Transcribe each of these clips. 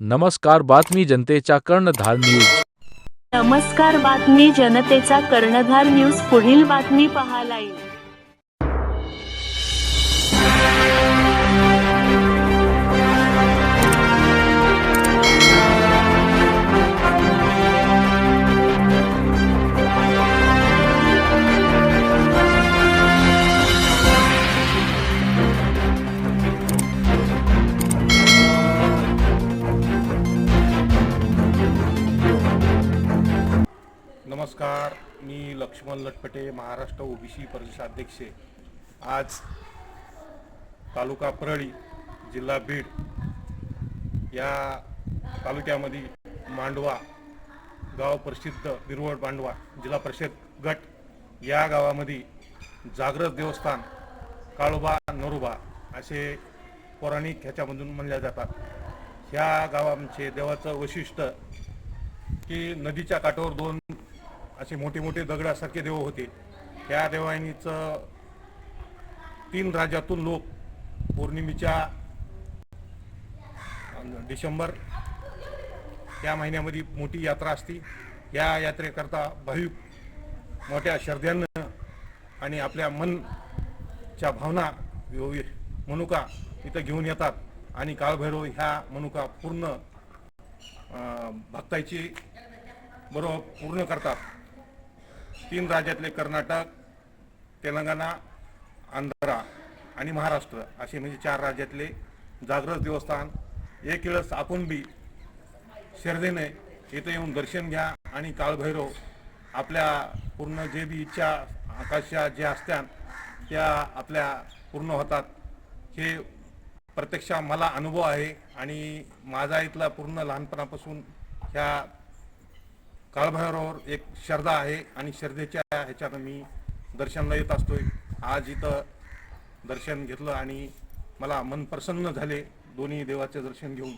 नमस्कार बातमी जनतेच्या कर्णधार न्यूज. नमस्कार बातमी जनतेचा कर्णधार न्यूज पुढील बातमी पाहायला येईल नमस्कार मी लक्ष्मण लटपटे महाराष्ट्र ओबीसी प्रदेशाध्यक्ष आज तालुका परळी जिल्हा बीड या तालुक्यामध्ये मांडवा गाव प्रसिद्ध बिरवड मांडवा जिल्हा परिषद गट या गावामध्ये जागृत देवस्थान काळोबा नरोबा असे पौराणिक ह्याच्यामधून म्हणल्या जातात. ह्या गावांचे देवाचं वैशिष्ट्य की नदीच्या काठावर दोन असे मोठे मोठे दगडासारखे देव होते. त्या देवाणीचं तीन राज्यातून लोक पौर्णिमेच्या डिसेंबर या महिन्यामध्ये मोठी यात्रा असते. या यात्रेकरता भाविक मोठ्या श्रद्धेनं आणि आपल्या मनच्या भावना मनुका इथं घेऊन येतात आणि काळभैरव ह्या मनुका पूर्ण भक्ताची बरोबर पूर्ण करतात. तीन राज्यातले कर्नाटक तेलंगणा आंध्रा आणि महाराष्ट्र असे म्हणजे चार राज्यातले जागृत देवस्थान. एक वेळेस आपण बी श्रद्धेने इथं येऊन दर्शन घ्या आणि काळभैरव आपल्या पूर्ण जे बी इच्छा आकाशा ज्या असत्या त्या आपल्या पूर्ण होतात. हे प्रत्यक्ष मला अनुभव आहे आणि माझा इथला पूर्ण लहानपणापासून ह्या काळभैरवावर एक श्रद्धा आहे आणि श्रद्धेच्या ह्याच्यानं मी दर्शनला येत असतोय. आज इथं दर्शन घेतलं आणि मला मन प्रसन्न झाले दोन्ही देवाचे दर्शन घेऊन.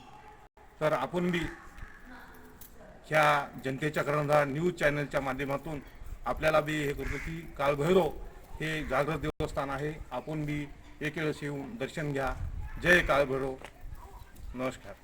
तर आपण बी ह्या जनतेच्या कर्णधार न्यूज चॅनलच्या माध्यमातून आपल्याला बी हे करतो की काळभैरव हे जागृत देवस्थान आहे. आपण बी एक वेळेस येऊन दर्शन घ्या. जय काळभैरव. नमस्कार.